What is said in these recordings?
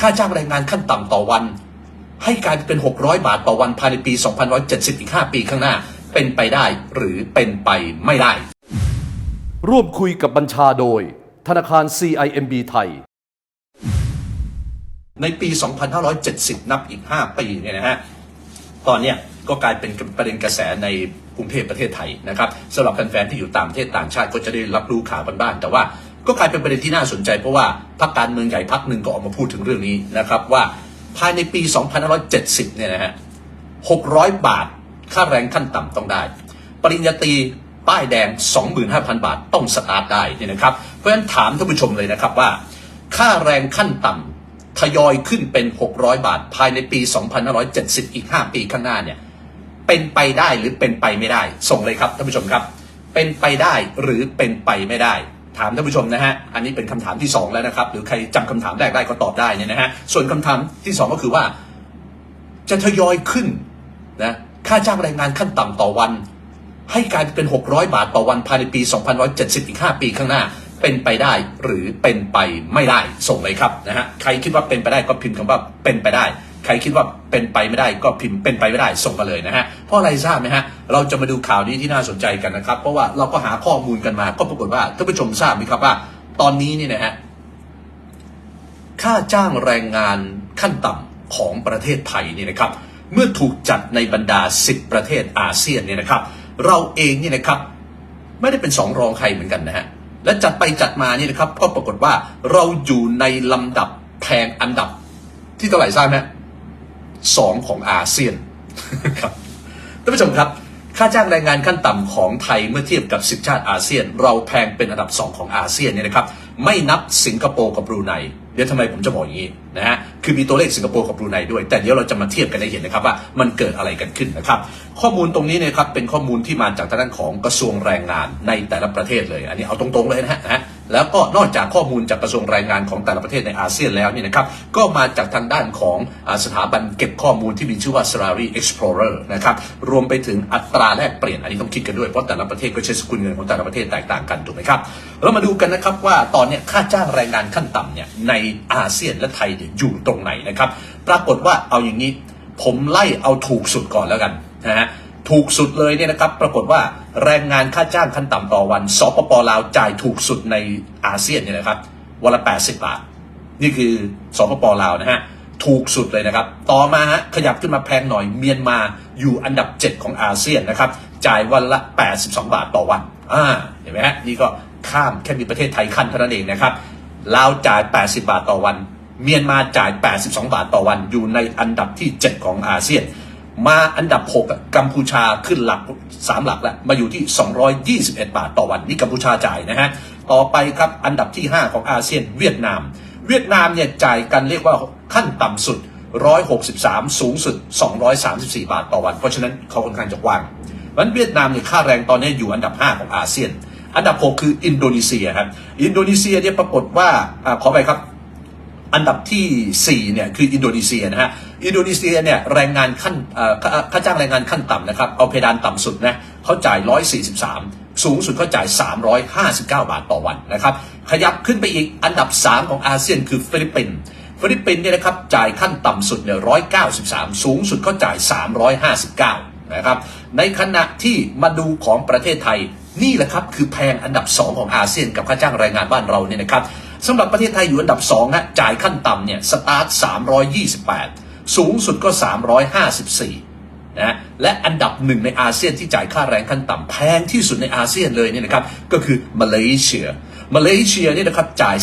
ค่าจ้างแรงงานขั้นต่ำต่อวัน ให้กลายเป็น 600 บาทต่อวันภายในปี 2170 อีก 5 ปีข้างหน้า เป็นไปได้หรือเป็นไปไม่ได้ ร่วมคุยกับบัญชาโดย ธนาคาร CIMB ไทย ในปี 2570 นับอีก 5 ปีเนี่ยนะฮะ ตอนเนี้ยก็กลายเป็นประเด็นกระแสในกรุงเทพประเทศไทยนะครับสำหรับแฟนๆที่อยู่ต่างประเทศต่างชาติก็จะได้รับรู้ข่าวกันบ้างแต่ว่า ก็กลายเป็นประเด็นที่น่าสนใจเพราะว่าพรรคการเมืองใหญ่พรรคหนึ่งก็ออกมาพูดถึงเรื่องนี้นะครับว่าภายในปี 2570 เนี่ยนะฮะ 600 บาทค่าแรงขั้นต่ำต้องได้ ปริญญาตรีป้ายแดง 25,000 บาทต้องสตาร์ทได้เนี่ยนะครับ เพราะฉะนั้นถามท่านผู้ชมเลยนะครับว่า ค่าแรงขั้นต่ำทยอยขึ้นเป็น 600 บาท ภายในปี 2570 อีก 5 ปีข้างหน้าเนี่ย เป็นไปได้หรือเป็นไปไม่ได้ ส่งเลยครับท่านผู้ชมครับ เป็นไปได้หรือเป็นไปไม่ได้ ถามท่านผู้ชมนะฮะ อันนี้เป็นคำถามที่สองแล้วนะครับ หรือใครจำคำถามแรกได้ก็ตอบได้เนี่ยนะฮะ ส่วนคำถามที่สองก็คือว่า จะทยอยขึ้นนะค่าจ้างแรงงานขั้นต่ำต่อวัน ให้กลายเป็น 600 บาทต่อวันภายในปี 2170 อีก 5 ปีข้างหน้า เป็นไปได้หรือเป็นไปไม่ได้ส่งเลยครับนะฮะ ใครคิดว่าเป็นไปได้ก็พิมพ์คำว่าเป็นไปได้ ใครคิดว่าเป็นไปไม่ได้ก็พิมพ์เป็นไปไม่ได้ส่งมาเลยนะฮะเพราะอะไรทราบไหมฮะเราจะมาดูข่าวนี้ที่น่าสนใจกันนะครับ เพราะว่าเราก็หาข้อมูลกันมา ก็ปรากฏว่าท่านผู้ชมทราบไหมครับว่า ตอนนี้เนี่ยนะฮะค่าจ้างแรงงานขั้นต่ำของประเทศไทยเนี่ยนะครับ เมื่อถูกจัดในบรรดา 10 ประเทศอาเซียนเนี่ยนะครับ เราเองเนี่ยนะครับไม่ได้เป็นสองรองใครเหมือนกันนะฮะและจัดไปจัดมาเนี่ยนะครับ ก็ปรากฏว่าเราอยู่ในลำดับแพงอันดับที่เท่าไหร่ทราบไหม ฮะสองของอาเซียนครับท่านผู้ชมครับ ค่าจ้างแรงงานขั้นต่ำของไทยเมื่อเทียบกับ 10 ชาติอาเซียน เราแพงเป็นอันดับ 2 ของอาเซียนเนี่ยนะครับ ไม่นับสิงคโปร์กับบรูไนเดี๋ยวทำไมผมจะบอกอย่างนี้นะฮะ คือมีตัวเลขสิงคโปร์กับบรูไนด้วย แต่เดี๋ยวเราจะมาเทียบกันให้เห็นนะครับว่ามันเกิดอะไรกันขึ้นนะครับ ข้อมูลตรงนี้เนยครับเป็นข้อมูลที่มาจากทางด้านของกระทรวงแรงงานในแต่ละประเทศเลย อันนี้เอาตรงๆเลยนะฮะ แล้วก็นอกจากข้อมูลจากกระทรวงแรงงานของแต่ละประเทศในอาเซียนแล้วเนี่ยนะครับก็มาจากทางด้านของสถาบันเก็บข้อมูลที่มีชื่อว่า Salary Explorer นะครับรวมไปถึงอัตราแลกเปลี่ยนอันนี้ต้องคิดกันด้วยเพราะแต่ละประเทศก็ใช้สกุลเงินของแต่ละประเทศแตกต่างกันถูกไหมครับเรามาดูกันนะครับว่าตอนนี้ค่าจ้างแรงงานขั้นต่ำเนี่ยในอาเซียนและไทยเนี่ยอยู่ตรงไหนนะครับปรากฏว่าเอาอย่างนี้ผมไล่เอาถูกสุดก่อนแล้วกันนะฮะ ถูกสุดเลยเนี่ยนะครับ ปรากฏว่าแรงงานค่าจ้างขั้นต่ำต่อวันสปปลาวจ่ายถูกสุดในอาเซียนเนี่ยนะครับวันละ80 บาท นี่คือสปปลาวนะฮะถูกสุดเลยนะครับ ต่อมาฮะขยับขึ้นมาแพงหน่อยเมียนมาอยู่อันดับ 7 ของอาเซียนนะครับ จ่ายวันละ 82 บาทต่อวันอ่าเห็นไหมฮะนี่ก็ข้ามแค่มีประเทศไทยขั้นเท่านั้นเองนะครับลาวจ่าย 80 บาทต่อวัน เมียนมาจ่าย 82 บาทต่อวัน อยู่ในอันดับที่ 7 ของอาเซียน มาอันดับ6อะกัมพูชาขึ้นหลัก 3 หลักแล้ว มาอยู่ที่ 221 บาทต่อวันนี่กัมพูชาจ่ายนะฮะ ต่อไปครับอันดับที่ 5 ของอาเซียนเวียดนาม เวียดนามเนี่ยจ่ายกันเรียกว่าขั้นต่ำสุด 163 สูงสุด 234 บาทต่อวัน เพราะฉะนั้นเขาค่อนข้างจะกว้างเพราะฉะนั้นเวียดนามเนี่ยค่าแรงตอนนี้อยู่อันดับ 5 ของอาเซียน อันดับ 6 คืออินโดนีเซียครับ อินโดนีเซียเนี่ยปรากฏว่าอาขอไปครับ อันดับที่ 4 เนี่ย คืออินโดนีเซียนะฮะ อินโดนีเซียเนี่ยแรงงานขั้นค่าค่าจ้างแรงงานขั้นต่ำนะครับ เอาเพดานต่ำสุดนะเขาจ่าย 143 สูงสุดเขาจ่าย 359 บาทต่อวันนะครับ ขยับขึ้นไปอีกอันดับ 3 ของอาเซียนคือฟิลิปปินส์ฟิลิปปินส์เนี่ยนะครับจ่ายขั้นต่ำสุดเนี่ย193 สูงสุดเขาจ่าย 359 นะครับ ในขณะที่มาดูของประเทศไทยนี่แหละครับคือแพงอันดับ 2 ของอาเซียนกับค่าจ้างแรงงานบ้านเราเนี่ยนะครับ สำหรับประเทศไทยอยู่อันดับ2ฮะจ่ายขั้นต่ำเนี่ยสตาร์ท 328 สูงสุดก็ 354นะและอันดับหนึ่งในอาเซียนที่จ่ายค่าแรงขั้นต่ำแพงที่สุดในอาเซียนเลยเนี่ยนะครับก็คือมาเลเซียมาเลเซียเนี่ยนะครับจ่าย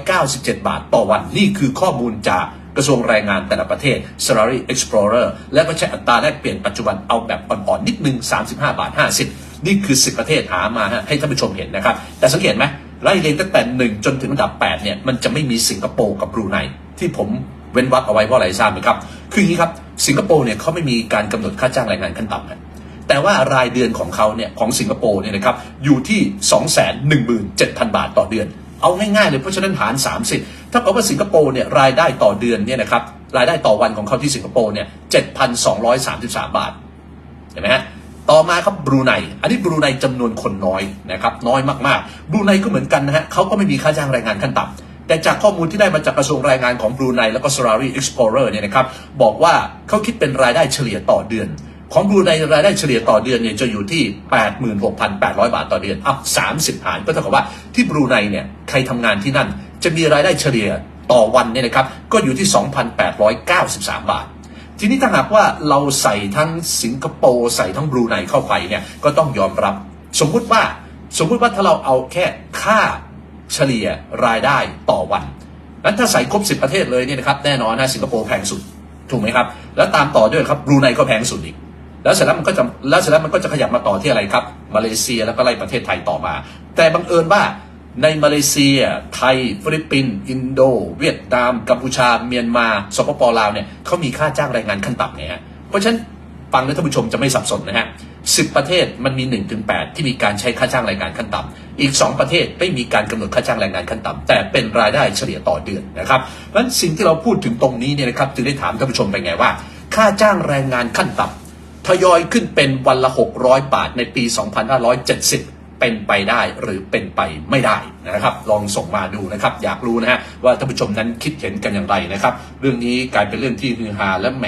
397 บาทต่อวันนี่คือข้อมูลจากกระทรวงแรงงานแต่ละประเทศ Salary Explorer และก็ใช้อัตราแลกเปลี่ยนปัจจุบันเอาแบบอ่อนๆนิดนึง 35 บาท 50 นี่คือ 10 ประเทศหามาให้ท่านผู้ชมเห็นนะครับ แต่สังเกตไหม ไล่เรียงตั้งแต่1จนถึงอันดับ 8 เนี่ย มันจะไม่มีสิงคโปร์กับบรูไนที่ผมเว้นวรรคเอาไว้เพราะอะไรทราบไหมครับ คืออย่างนี้ครับ สิงคโปร์เนี่ยเขาไม่มีการกำหนดค่าจ้างแรงงานขั้นต่ำนะแต่ว่ารายเดือนของเขาเนี่ยของสิงคโปร์เนี่ยนะครับอยู่ที่ 217,000 บาทต่อเดือน เอาง่ายๆเลยเพราะฉะนั้นหาร 30 ถ้าเกิดว่าสิงคโปร์เนี่ยรายได้ต่อเดือนเนี่ยนะครับรายได้ต่อวันของเขาที่สิงคโปร์เนี่ย7,233 บาทเห็นไหมฮะ ต่อมาครับบรูไน อันนี้บรูไนจำนวนคนน้อยนะครับน้อยมากๆ บรูไนก็เหมือนกันนะฮะเขาก็ไม่มีค่าจ้างแรงงานขั้นต่ำแต่จากข้อมูลที่ได้มาจากกระทรวงแรงงานของบรูไนแล้วก็ Salary Explorer เนี่ยนะครับบอกว่าเขาคิดเป็นรายได้เฉลี่ยต่อเดือน ของบรูไนรายได้เฉลี่ยต่อเดือนเนี่ยจะอยู่ที่ 86,800 บาทต่อเดือนอัพ30หารก็เท่ากับว่าที่บรูไนเนี่ยใครทำงานที่นั่น จะมีรายได้เฉลี่ยต่อวันเนี่ยนะครับก็อยู่ที่ 2,893 บาท ทีนี้ถ้าหากว่าเราใส่ทั้งสิงคโปร์ใส่ทั้งบรูไนเข้าไปเนี่ยก็ต้องยอมรับ สมมุติว่าสมมุติว่าถ้าเราเอาแค่ค่าเฉลี่ยรายได้ต่อวันนั้นถ้าใส่ครบ 10 ประเทศเลยเนี่ยนะครับแน่นอนนะสิงคโปร์แพงสุดถูกไหมครับ แล้วตามต่อด้วยครับบรูไนก็แพงสุดอีกแล้วเสร็จแล้วมันก็จะแล้วเสร็จแล้วมันก็จะขยับมาต่อที่อะไรครับมาเลเซียแล้วก็ไล่ประเทศไทยต่อมา แต่บังเอิญว่า ในมาเลเซีย ไทย ฟิลิปปินส์อินโด เวียดนาม กัมพูชา เมียนมาสปปลาวเนี่ยเขามีค่าจ้างแรงงานขั้นต่ำเนี่ยฮะเพราะฉะนั้นฟังแล้วท่านผู้ชมจะไม่สับสนนะฮะสิประเทศมันมี1นถึงแที่มีการใช้ค่าจ้างแรงงานขั้นต่ำอีก 2 ประเทศไม่มีการกำหนดค่าจ้างแรงงานขั้นต่ำแต่เป็นรายได้เฉลี่ยต่อเดือนนะครับเพราะฉะนั้นสิ่งที่เราพูดถึงตรงนี้เนี่ยนะครับจึงได้ถามท่านผู้ชมไปไงว่า ค่าจ้างแรงงานขั้นต่ำทยอยขึ้นเป็นวันละ 600 บาทในปี 2570 เป็นไปได้หรือเป็นไปไม่ได้นะครับ ลองส่งมาดูนะครับ อยากรู้นะฮะว่าท่านผู้ชมนั้นคิดเห็นกันอย่างไรนะครับ เรื่องนี้กลายเป็นเรื่องที่ฮือฮาและแหม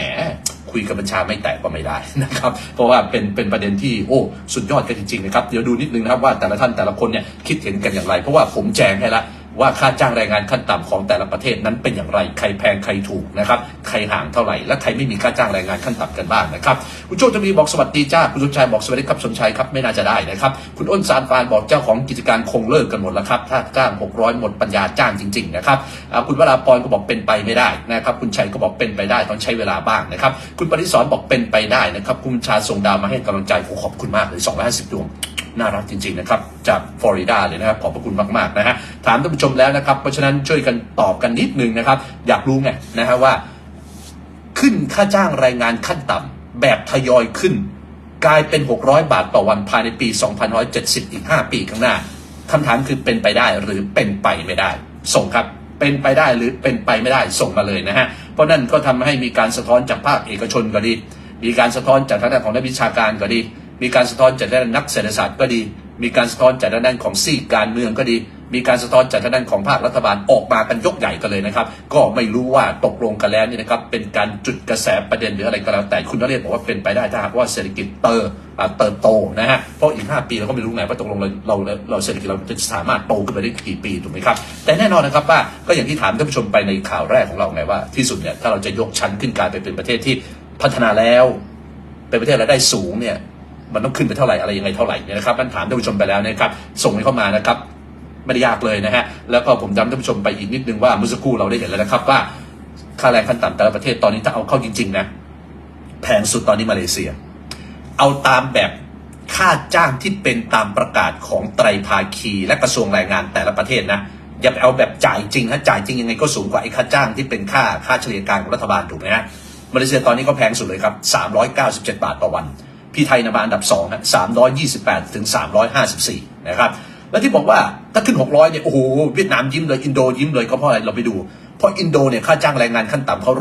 คุยกับบัญชาไม่แตกก็ไม่ได้นะครับ เพราะว่าเป็นเป็นประเด็นที่โอ้สุดยอดกันจริงๆนะครับ เดี๋ยวดูนิดนึงนะครับว่าแต่ละท่านแต่ละคนเนี่ยคิดเห็นกันอย่างไร เพราะว่าผมแจงให้ละ ว่าค่าจ้างแรงงานขั้นต่ำของแต่ละประเทศนั้นเป็นอย่างไรใครแพงใครถูกนะครับใครห่างเท่าไหร่และใครไม่มีค่าจ้างแรงงานขั้นต่ำกันบ้างนะครับคุณโชคจะมีบอกสวัสดีจ้าคุณสมชายบอกสวัสดีครับสมชายครับไม่น่าจะได้นะครับคุณอ้นสารฟานบอกเจ้าของกิจการคงเลิกกันหมดแล้วครับถ้าจ้าง600 หมดปัญญาจ้างจริงๆนะครับคุณวราพรก็บอกเป็นไปไม่ได้นะครับคุณชัยก็บอกเป็นไปได้ต้องใช้เวลาบ้างนะครับคุณปริศรบอกเป็นไปได้นะครับคุณชาส่งดาวมาให้กำลังใจผมขอบคุณมากเลย250ดวงน่ารักจริงๆนะครับจากฟลอริดาเลยนะครับขอบพระคุณมากๆนะฮะถามท่านผู้ชมแล้วนะครับ เพราะฉะนั้นช่วยกันตอบกันนิดนึงนะครับ อยากรู้ไงนะฮะว่า ขึ้นค่าจ้างแรงงานขั้นต่ำแบบทยอยขึ้น กลายเป็น 600 บาทต่อวันภายในปี2570 อีก 5 ปีข้างหน้าคำถามคือเป็นไปได้หรือเป็นไปไม่ได้ ส่งครับเป็นไปได้หรือเป็นไปไม่ได้ส่งมาเลยนะฮะ เพราะนั่นก็ทำให้มีการสะท้อนจากภาคเอกชนก็ดี มีการสะท้อนจากทางด้านของนักวิชาการก็ดี มีการสะท้อนจากด้านนักเศรษฐศาสตร์ก็ดี มีการสะท้อนจากด้านของซีกการเมืองก็ดี มีการสะท้อนจากด้านของภาครัฐบาลออกมากันยกใหญ่กันเลยนะครับ ก็ไม่รู้ว่าตกลงกันแล้วนี่นะครับ เป็นการจุดกระแสประเด็นหรืออะไรก็แล้วแต่คุณนเรศบอกว่าเป็นไปได้ถ้าหากว่าเศรษฐกิจเติบอ่าเติบโตนะฮะ เพราะอีก 5 ปีเราก็ไม่รู้ไงว่าตกลงเราเราเราเศรษฐกิจเราจะสามารถโตขึ้นไปได้กี่ปีถูกไหมครับ แต่แน่นอนนะครับว่าก็อย่างที่ถามท่านผู้ชมไปในข่าวแรกของเราไงว่าที่สุดเนี่ยถ้าเราจะยกชั้นขึ้นกลายไปเป็นประเทศที่พัฒนาแล้ว เป็นประเทศรายได้สูงเนี่ย มันต้องขึ้นไปเท่าไหร่อะไรยังไงเท่าไหร่เนี่ยนะครับมันถามท่านผู้ชมไปแล้วนะครับส่งให้เข้ามานะครับไม่ได้ยากเลยนะฮะแล้วก็ผมย้ำท่านผู้ชมไปอีกนิดนึงว่าเมื่อสักครู่เราได้เห็นแล้วนะครับว่าค่าแรงขั้นต่ำแต่ละประเทศตอนนี้ถ้าเอาเข้าจริงๆนะแพงสุดตอนนี้มาเลเซีย เอาตามแบบค่าจ้างที่เป็นตามประกาศของไตรภาคีและกระทรวงแรงงานแต่ละประเทศนะอย่าไปเอาแบบจ่ายจริงถ้าจ่ายจริงยังไงก็สูงกว่าไอ้ค่าจ้างที่เป็นค่าค่าเฉลี่ยกลางของรัฐบาลถูกไหมฮะมาเลเซียตอนนี้ก็แพงสุดเลยครับ397 บาทต่อวัน พี่ไทยนะมาอันดับ2นะ328ถึง354นะครับแล้วที่บอกว่าถ้าขึ้น600เนี่ยโอ้โหเวียดนามยิ้มเลยอินโดยิ้มเลยก็เพราะอะไรเราไปดู เพราะอินโดเนี่ยค่าจ้างแรงงานขั้นต่ำเขา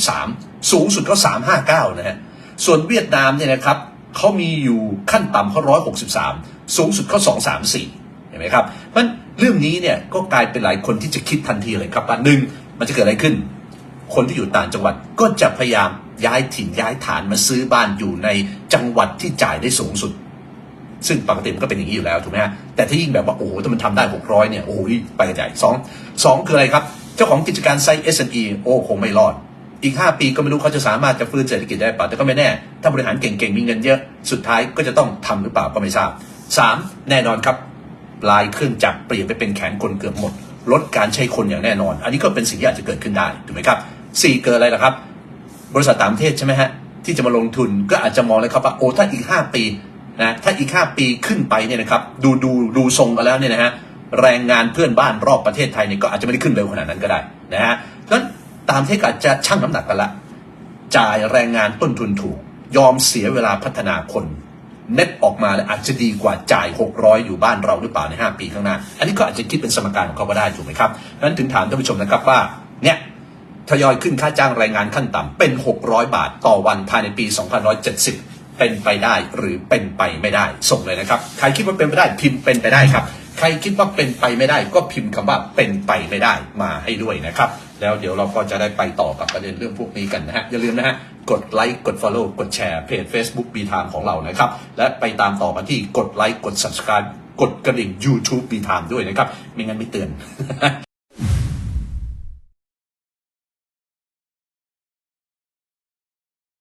143สูงสุดเขา359นะฮะส่วนเวียดนามเนี่ยนะครับเขามีอยู่ขั้นต่ำเขา163สูงสุดเขา234เห็นไหมครับเพราะฉะนั้นเรื่องนี้เนี่ยก็กลายเป็นหลายคนที่จะคิดทันทีเลยครับว่าหนึ่งมันจะเกิดอะไรขึ้น คนที่อยู่ต่างจังหวัดก็จะพยายาม ย้ายถิ่นย้ายฐานมาซื้อบ้านอยู่ในจังหวัดที่จ่ายได้สูงสุด ซึ่งปกติมันก็เป็นอย่างนี้อยู่แล้วถูกไหมฮะแต่ถ้ายิ่งแบบว่าโอ้โหถ้ามันทำได้ 600 เนี่ยโอ้โหไปใหญ่สองสองคืออะไรครับ เจ้าของกิจการไซต์ S&E โอ้คงไม่รอด อีก 5 ปีก็ไม่รู้เขาจะสามารถจะฟื้นเศรษฐกิจได้เปล่าแต่ก็ไม่แน่ ถ้าบริหารเก่งๆมีเงินเยอะสุดท้ายก็จะต้องทำหรือเปล่าก็ไม่ทราบสามแน่นอนครับลายเครื่องจักรเปลี่ยนไปเป็นแขนคนเกือบหมดลดการใช้คนอย่างแน่นอน อันนี้ก็เป็นสิ่งที่อาจจะเกิดขึ้นได้ถูกไหมครับสี่เกิดอะไรล่ะครับ บริษัทต่างประเทศใช่ไหมฮะที่จะมาลงทุนก็อาจจะมองเลยครับว่าโอ้ถ้าอีก 5 ปีนะถ้าอีก 5 ปีขึ้นไปเนี่ยนะครับดูดูดูทรงกันแล้วเนี่ยนะฮะแรงงานเพื่อนบ้านรอบประเทศไทยเนี่ยก็อาจจะไม่ได้ขึ้นเร็วขนาดนั้นก็ได้นะฮะนั้นตามเที่อาจจะชั่งน้ำหนักกันละ จ่ายแรงงานต้นทุนถูก ยอมเสียเวลาพัฒนาคนเน็ตออกมาแล้วอาจจะดีกว่าจ่าย 600 อยู่บ้านเราหรือเปล่าใน 5 ปีข้างหน้า อันนี้ก็อาจจะคิดเป็นสมการของเขาก็ได้ถูกไหมครับนั้นถึงถามท่านผู้ชมนะครับว่าเนี่ย ทยอยขึ้นค่าจ้างแรงงานขั้นต่ำเป็น 600 บาทต่อวันภายในปี 2570 เป็นไปได้หรือเป็นไปไม่ได้ ส่งเลยนะครับ ใครคิดว่าเป็นไปได้พิมพ์เป็นไปได้ครับ ใครคิดว่าเป็นไปไม่ได้ก็พิมพ์คำว่าเป็นไปไม่ได้มาให้ด้วยนะครับ แล้วเดี๋ยวเราก็จะได้ไปต่อกับประเด็นเรื่องพวกนี้กันนะฮะอย่าลืมนะฮะกดไลค์กด Follow กดแชร์เพจ Facebook บีทามของเรานะครับ และไปตามต่อกันที่กดไลค์กด Subscribe กดกระดิ่ง YouTube บีทามด้วยนะครับ ไม่งั้นไม่เตือน